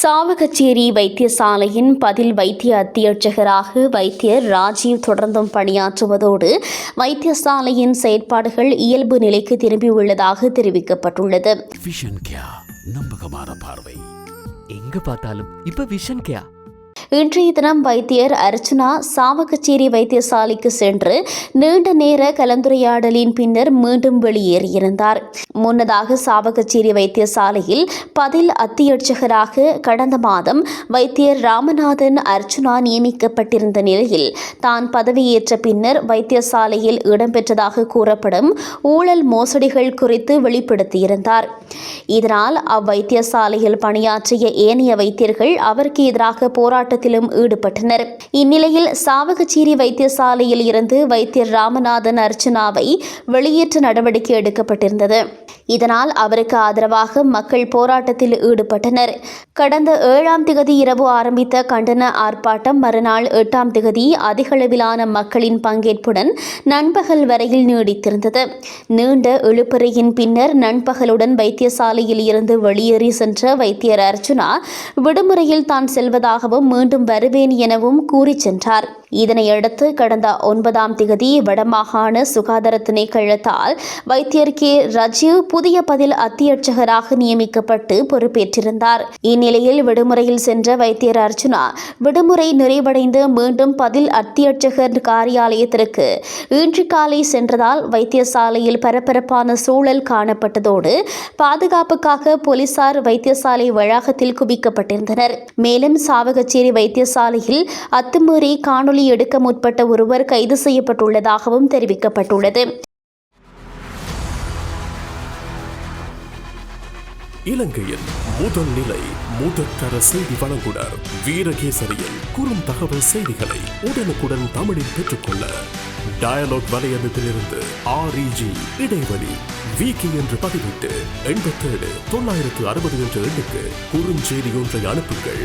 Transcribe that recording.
சாவகச்சேரி வைத்தியசாலையின் பதில் வைத்திய அத்தியட்சகராக வைத்தியர் ராஜீவ் தொடர்ந்தும் பணியாற்றுவதோடு வைத்தியசாலையின் செயற்பாடுகள் இயல்பு நிலைக்கு திரும்பியுள்ளதாக தெரிவிக்கப்பட்டுள்ளது. நம்பகமான பார்வை எங்க பார்த்தாலும் இப்ப விஷன் கேயா இன்றைய தினம் வைத்தியர் அர்ச்சனா சாவகச்சேரி வைத்தியசாலைக்கு சென்று நீண்ட நேர கலந்துரையாடலின் பின்னர் மீண்டும் வெளியேறியிருந்தார். முன்னதாக சாவகச்சேரி வைத்தியசாலையில் பதில் அத்தியட்சகராக கடந்த மாதம் வைத்தியர் ராமநாதன் அர்ச்சுனா நியமிக்கப்பட்டிருந்த நிலையில் தான் பதவியேற்ற பின்னர் வைத்தியசாலையில் இடம்பெற்றதாக கூறப்படும் ஊழல் மோசடிகள் குறித்து வெளிப்படுத்தியிருந்தார். இதனால் அவ்வைத்தியசாலையில் பணியாற்றிய ஏனைய வைத்தியர்கள் அவருக்கு எதிராக போராட்டத்திலும் ஈடுபட்டனர். இந்நிலையில் சாவகச்சேரி வைத்தியசாலையில் இருந்து வைத்தியர் ராமநாதன் அர்ச்சனாவை வெளியேற்ற நடவடிக்கை எடுக்கப்பட்டிருந்தது. இதனால் அவருக்கு ஆதரவாக மக்கள் போராட்டத்தில் ஈடுபட்டனர். கடந்த ஏழாம் திகதி இரவு ஆரம்பித்த கண்டன ஆர்ப்பாட்டம் மறுநாள் எட்டாம் திகதி அதிகளவிலான மக்களின் பங்கேற்புடன் நண்பகல் வரையில் நீடித்திருந்தது. நீண்ட இழுப்பறையின் பின்னர் நண்பகலுடன் வைத்தியசாலையில் இருந்து வெளியேறி சென்ற வைத்தியர் அர்ச்சுனா விடுமுறையில் தான் செல்வதாகவும் மீண்டும் வருவேன் எனவும் கூறிச் சென்றார். இதனையடுத்து கடந்த ஒன்பதாம் திகதி வடமாகாண சுகாதார திணைக்களத்தால் வைத்தியர் கே. ரஜீவ் புதிய பதில் அத்தியட்சகராக நியமிக்கப்பட்டு பொறுப்பேற்றிருந்தார். இந்நிலையில் விடுமுறையில் சென்ற வைத்தியர் அர்ஜுனா விடுமுறை நிறைவடைந்து மீண்டும் பதில் அத்தியட்சகர் காரியாலயத்திற்கு இன்று காலை சென்றதால் வைத்தியசாலையில் பரபரப்பான சூழல் காணப்பட்டதோடு பாதுகாப்புக்காக போலீசார் வைத்தியசாலை வளாகத்தில் குவிக்கப்பட்டிருந்தனர். மேலும் சாவகச்சேரி வைத்தியசாலையில் அத்துமீறி காணொலி எடுக்க முற்பட்ட ஒருவர் கைது செய்யப்பட்டுள்ளதாகவும் தெரிவிக்கப்பட்டுள்ளது. இலங்கையின் முதல் நிலை முதற்கர செய்தி வழங்குனர் வீரகேசரியில் குறும் தகவல் செய்திகளை உடனுக்குடன் தமிழில் பெற்றுக்கொள்ள டயலாக் வலையமைப்பிலிருந்து ஆர்இஜி இடைவெளி விகி என்று பதிவிட்டு எண்பத்தேழு தொள்ளாயிரத்து அறுபது என்ற எண்ணுக்கு குறுஞ்செய்தி ஒன்றை அனுப்புங்கள்.